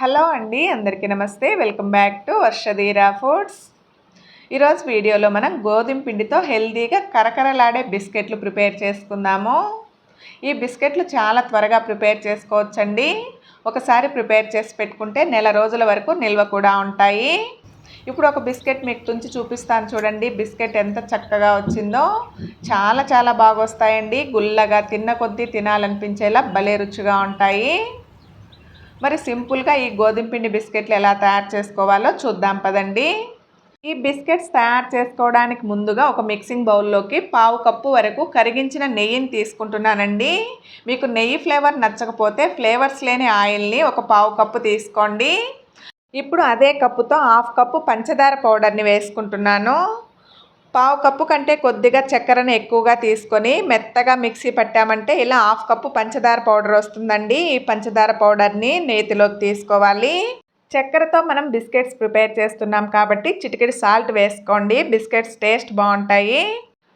Hello అండి అందరికీ నమస్తే. Welcome back to Varshadheera foods. ఈరోజు వీడియోలో మనం గోధుమ పిండితో హెల్తీగా కరకరలాడే బిస్కెట్లు ప్రిపేర్ చేసుకుందాము. ఈ బిస్కెట్లు చాలా త్వరగా ప్రిపేర్ చేసుకోవచ్చండి. ఒకసారి ప్రిపేర్ చేసి పెట్టుకుంటే నెల రోజుల వరకు నిల్వ కూడా ఉంటాయి. ఇప్పుడు ఒక బిస్కెట్ మీకు తుంచి చూపిస్తాను చూడండి. బిస్కెట్ ఎంత చక్కగా వచ్చిందో. చాలా చాలా బాగా వస్తాయండి గుల్లగా తిన్న కొద్దీ తినాలనిపించేలా భలే రుచిగా ఉంటాయి. మరి సింపుల్గా ఈ గోధుమ పిండి బిస్కెట్లు ఎలా తయారు చేసుకోవాలో చూద్దాం పదండి. ఈ బిస్కెట్స్ తయారు చేసుకోవడానికి ముందుగా ఒక మిక్సింగ్ బౌల్లోకి పావు కప్పు వరకు కరిగించిన నెయ్యిని తీసుకుంటున్నానండి. మీకు నెయ్యి ఫ్లేవర్ నచ్చకపోతే ఫ్లేవర్స్ లేని ఆయిల్ని ఒక పావు కప్పు తీసుకోండి. ఇప్పుడు అదే కప్పుతో హాఫ్ కప్పు పంచదార పౌడర్ని వేసుకుంటున్నాను. పావు కప్పు కంటే కొద్దిగా చక్కెరను ఎక్కువగా తీసుకొని మెత్తగా మిక్సీ పట్టామంటే ఇలా హాఫ్ కప్పు పంచదార పౌడర్ వస్తుందండి. ఈ పంచదార పౌడర్ని నేతిలోకి తీసుకోవాలి. చక్కెరతో మనం బిస్కెట్స్ ప్రిపేర్ చేస్తున్నాం కాబట్టి చిటికెడు సాల్ట్ వేసుకోండి. బిస్కెట్స్ టేస్ట్ బాగుంటాయి.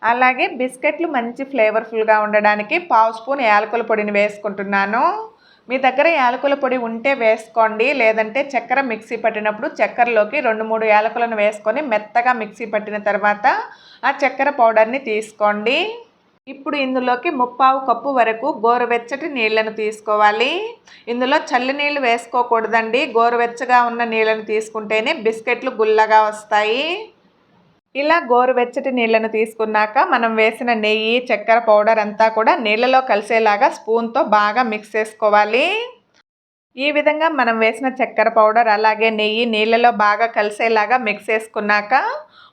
అలాగే బిస్కెట్లు మంచి ఫ్లేవర్ఫుల్గా ఉండడానికి పావు స్పూన్ యాలకుల పొడిని వేసుకుంటున్నాను. మీ దగ్గర యాలకుల పొడి ఉంటే వేసుకోండి లేదంటే చక్కెర మిక్సీ పట్టినప్పుడు చక్కెరలోకి రెండు మూడు యాలకులను వేసుకొని మెత్తగా మిక్సీ పట్టిన తర్వాత ఆ చక్కెర పౌడర్ని తీసుకోండి. ఇప్పుడు ఇందులోకి ముప్పావు కప్పు వరకు గోరువెచ్చటి నీళ్ళను తీసుకోవాలి. ఇందులో చల్లి నీళ్ళు వేసుకోకూడదండి. గోరువెచ్చగా ఉన్న నీళ్ళను తీసుకుంటేనే బిస్కెట్లు గుల్లగా వస్తాయి. ఇలా గోరువెచ్చటి నీళ్ళను తీసుకున్నాక మనం వేసిన నెయ్యి చక్కెర పౌడర్ అంతా కూడా నీళ్ళలో కలిసేలాగా స్పూన్తో బాగా మిక్స్ చేసుకోవాలి. ఈ విధంగా మనం వేసిన చక్కెర పౌడర్ అలాగే నెయ్యి నీళ్ళలో బాగా కలిసేలాగా మిక్స్ చేసుకున్నాక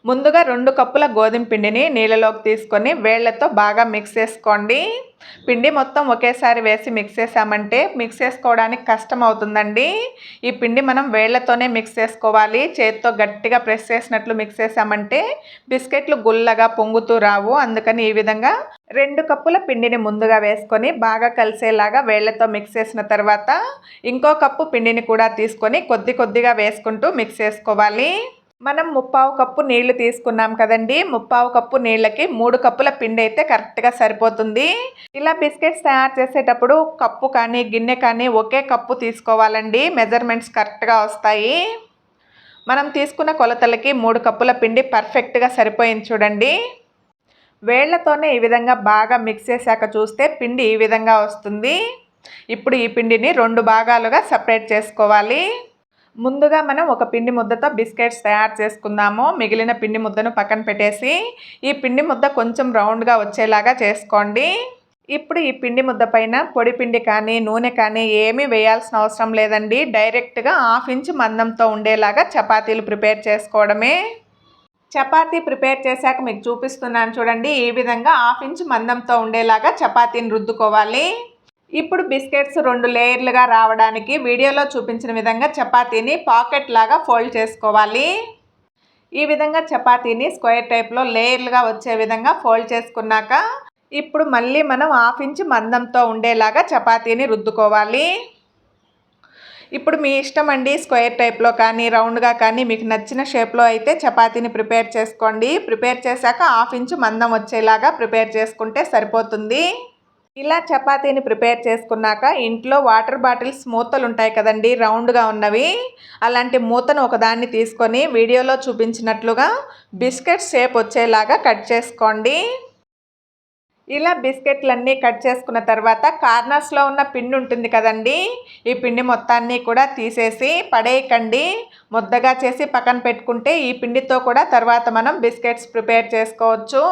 ముందుగా రెండు కప్పుల గోధుమ పిండిని నీళ్ళలోకి తీసుకొని వేళ్ళతో బాగా మిక్స్ చేసుకోండి. పిండి మొత్తం ఒకేసారి వేసి మిక్స్ చేసామంటే మిక్స్ చేసుకోవడానికి కష్టం అవుతుందండి. ఈ పిండి మనం వేళ్ళతోనే మిక్స్ చేసుకోవాలి. చేతితో గట్టిగా ప్రెస్ చేసినట్లు మిక్స్ చేసామంటే బిస్కెట్లు గుల్లగా పొంగుతూ రావు. అందుకని ఈ విధంగా రెండు కప్పుల పిండిని ముందుగా వేసుకొని బాగా కలిసేలాగా వేళ్ళతో మిక్స్ చేసిన తర్వాత ఇంకో కప్పు పిండిని కూడా తీసుకొని కొద్ది కొద్దిగా వేసుకుంటూ మిక్స్ చేసుకోవాలి. మనం ముప్పావు కప్పు నీళ్ళు తీసుకున్నాం కదండి. ముప్పావు కప్పు నీళ్ళకి మూడు కప్పుల పిండి అయితే కరెక్ట్గా సరిపోతుంది. ఇలా బిస్కెట్స్ తయారు చేసేటప్పుడు కప్పు కానీ గిన్నె కానీ ఒకే కప్పు తీసుకోవాలండి. మెజర్మెంట్స్ కరెక్ట్గా వస్తాయి. మనం తీసుకున్న కొలతలకి మూడు కప్పుల పిండి పర్ఫెక్ట్గా సరిపోయింది చూడండి. వేళ్ళతోనే ఈ విధంగా బాగా మిక్స్ చేశాక చూస్తే పిండి ఈ విధంగా వస్తుంది. ఇప్పుడు ఈ పిండిని రెండు భాగాలుగా సపరేట్ చేసుకోవాలి. ముందుగా మనం ఒక పిండి ముద్దతో బిస్కెట్స్ తయారు చేసుకుందాము. మిగిలిన పిండి ముద్దను పక్కన పెట్టేసి ఈ పిండి ముద్ద కొంచెం రౌండ్గా వచ్చేలాగా చేసుకోండి. ఇప్పుడు ఈ పిండి ముద్ద పైన పొడి పిండి కానీ నూనె కానీ ఏమీ వేయాల్సిన అవసరం లేదండి. డైరెక్ట్గా హాఫ్ ఇంచ్ మందంతో ఉండేలాగా చపాతీలు ప్రిపేర్ చేసుకోవడమే. చపాతీ ప్రిపేర్ చేశాక మీకు చూపిస్తున్నాను చూడండి. ఈ విధంగా హాఫ్ ఇంచ్ మందంతో ఉండేలాగా చపాతీని రుద్దుకోవాలి. ఇప్పుడు బిస్కెట్స్ రెండు లేయర్లుగా రావడానికి వీడియోలో చూపించిన విధంగా చపాతీని పాకెట్ లాగా ఫోల్డ్ చేసుకోవాలి. ఈ విధంగా చపాతీని స్క్వేర్ టైప్లో లేయర్లుగా వచ్చే విధంగా ఫోల్డ్ చేసుకున్నాక ఇప్పుడు మళ్ళీ మనం హాఫ్ ఇంచ్ మందంతో ఉండేలాగా చపాతీని రుద్దుకోవాలి. ఇప్పుడు మీ ఇష్టం అండి స్క్వేర్ టైప్లో కానీ రౌండ్గా కానీ మీకు నచ్చిన షేప్లో అయితే చపాతీని ప్రిపేర్ చేసుకోండి. ప్రిపేర్ చేశాక హాఫ్ ఇంచ్ మందం వచ్చేలాగా ప్రిపేర్ చేసుకుంటే సరిపోతుంది. ఇలా చపాతీని ప్రిపేర్ చేసుకున్నాక ఇంట్లో వాటర్ బాటిల్స్ మూతలు ఉంటాయి కదండి రౌండ్గా ఉన్నవి. అలాంటి మూతను ఒకదాన్ని తీసుకొని వీడియోలో చూపించినట్లుగా బిస్కెట్ షేప్ వచ్చేలాగా కట్ చేసుకోండి. ఇలా బిస్కెట్లన్నీ కట్ చేసుకున్న తర్వాత కార్నర్స్లో ఉన్న పిండి ఉంటుంది కదండి ఈ పిండి మొత్తాన్ని కూడా తీసేసి పడేయకండి. ముద్దగా చేసి పక్కన పెట్టుకుంటే ఈ పిండితో కూడా తర్వాత మనం బిస్కెట్స్ ప్రిపేర్ చేసుకోవచ్చు.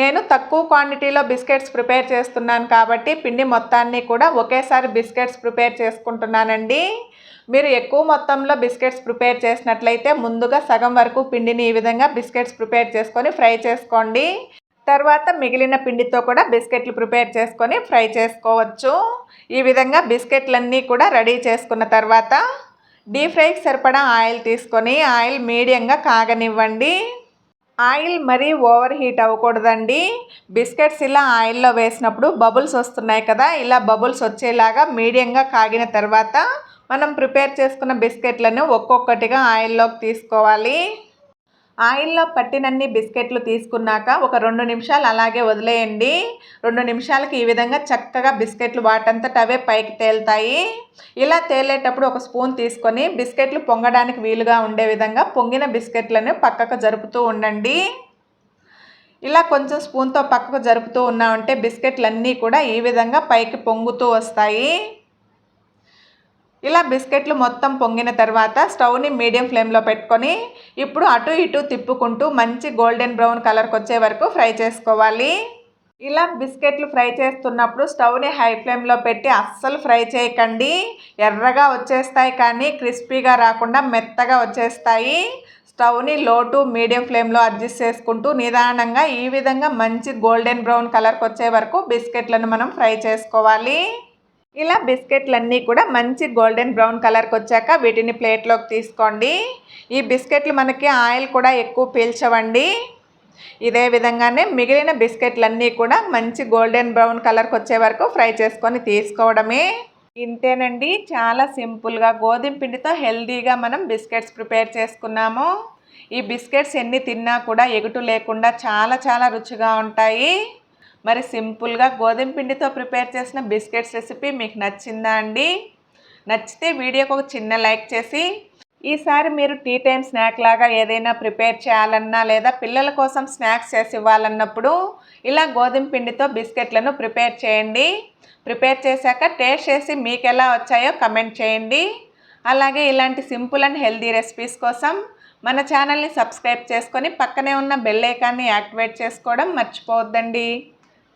నేను తక్కువ క్వాంటిటీలో బిస్కెట్స్ ప్రిపేర్ చేస్తున్నాను కాబట్టి పిండి మొత్తాన్ని కూడా ఒకేసారి బిస్కెట్స్ ప్రిపేర్ చేసుకుంటున్నానండి. మీరు ఎక్కువ మొత్తంలో బిస్కెట్స్ ప్రిపేర్ చేసినట్లయితే ముందుగా సగం వరకు పిండిని ఈ విధంగా బిస్కెట్స్ ప్రిపేర్ చేసుకొని ఫ్రై చేసుకోండి. తర్వాత మిగిలిన పిండితో కూడా బిస్కెట్లు ప్రిపేర్ చేసుకొని ఫ్రై చేసుకోవచ్చు. ఈ విధంగా బిస్కెట్లన్నీ కూడా రెడీ చేసుకున్న తర్వాత డీప్ ఫ్రైకి సరిపడా ఆయిల్ తీసుకొని ఆయిల్ మీడియంగా కాగనివ్వండి. ఆయిల్ మరీ ఓవర్ హీట్ అవ్వకూడదండి. బిస్కెట్స్ ఇలా ఆయిల్లో వేసినప్పుడు బబుల్స్ వస్తున్నాయి కదా ఇలా బబుల్స్ వచ్చేలాగా మీడియంగా కాగిన తర్వాత మనం ప్రిపేర్ చేసుకున్న బిస్కెట్లను ఒక్కొక్కటిగా ఆయిల్లోకి తీసుకోవాలి. ఆయిల్లో పట్టినన్ని బిస్కెట్లు తీసుకున్నాక ఒక రెండు నిమిషాలు అలాగే వదిలేయండి. రెండు నిమిషాలకి ఈ విధంగా చక్కగా బిస్కెట్లు వాటంతట అవే పైకి తేలుతాయి. ఇలా తేలేటప్పుడు ఒక స్పూన్ తీసుకొని బిస్కెట్లు పొంగడానికి వీలుగా ఉండే విధంగా పొంగిన బిస్కెట్లను పక్కకు జరుపుతూ ఉండండి. ఇలా కొంచెం స్పూన్తో పక్కకు జరుపుతూ ఉన్నామంటే బిస్కెట్లు అన్నీ కూడా ఈ విధంగా పైకి పొంగుతూ వస్తాయి. ఇలా బిస్కెట్లు మొత్తం పొంగిన తర్వాత స్టవ్ని మీడియం ఫ్లేమ్లో పెట్టుకొని ఇప్పుడు అటు ఇటు తిప్పుకుంటూ మంచి గోల్డెన్ బ్రౌన్ కలర్కి వచ్చే వరకు ఫ్రై చేసుకోవాలి. ఇలా బిస్కెట్లు ఫ్రై చేస్తున్నప్పుడు స్టవ్ని హై ఫ్లేమ్లో పెట్టి అస్సలు ఫ్రై చేయకండి. ఎర్రగా వచ్చేస్తాయి కానీ క్రిస్పీగా రాకుండా మెత్తగా వచ్చేస్తాయి. స్టవ్ని లో టు మీడియం ఫ్లేమ్లో అడ్జస్ట్ చేసుకుంటూ నిదానంగా ఈ విధంగా మంచి గోల్డెన్ బ్రౌన్ కలర్కి వచ్చే వరకు బిస్కెట్లను మనం ఫ్రై చేసుకోవాలి. ఇలా బిస్కెట్లన్నీ కూడా మంచి గోల్డెన్ బ్రౌన్ కలర్కి వచ్చాక వీటిని ప్లేట్లోకి తీసుకోండి. ఈ బిస్కెట్లు మనకి ఆయిల్ కూడా ఎక్కువ పీల్చవండి. ఇదే విధంగానే మిగిలిన బిస్కెట్లన్నీ కూడా మంచి గోల్డెన్ బ్రౌన్ కలర్కి వచ్చే వరకు ఫ్రై చేసుకొని తీసుకోవడమే. ఇంతేనండి. చాలా సింపుల్గా గోధుమ పిండితో హెల్దీగా మనం బిస్కెట్స్ ప్రిపేర్ చేసుకున్నాము. ఈ బిస్కెట్స్ ఎన్ని తిన్నా కూడా ఎగుటు లేకుండా చాలా చాలా రుచిగా ఉంటాయి. మరి సింపుల్గా గోధుమ పిండితో ప్రిపేర్ చేసిన బిస్కెట్స్ రెసిపీ మీకు నచ్చిందా అండి? నచ్చితే వీడియోకి ఒక చిన్న లైక్ చేసి ఈసారి మీరు టీ టైం స్నాక్ లాగా ఏదైనా ప్రిపేర్ చేయాలన్నా లేదా పిల్లల కోసం స్నాక్స్ చేసి ఇవ్వాలన్నప్పుడు ఇలా గోధుమ పిండితో బిస్కెట్లను ప్రిపేర్ చేయండి. ప్రిపేర్ చేశాక టేస్ట్ చేసి మీకు ఎలా వచ్చాయో కమెంట్ చేయండి. అలాగే ఇలాంటి సింపుల్ అండ్ హెల్దీ రెసిపీస్ కోసం మన ఛానల్ని సబ్స్క్రైబ్ చేసుకొని పక్కనే ఉన్న బెల్ ఐకాన్ని యాక్టివేట్ చేసుకోవడం మర్చిపోవద్దండి.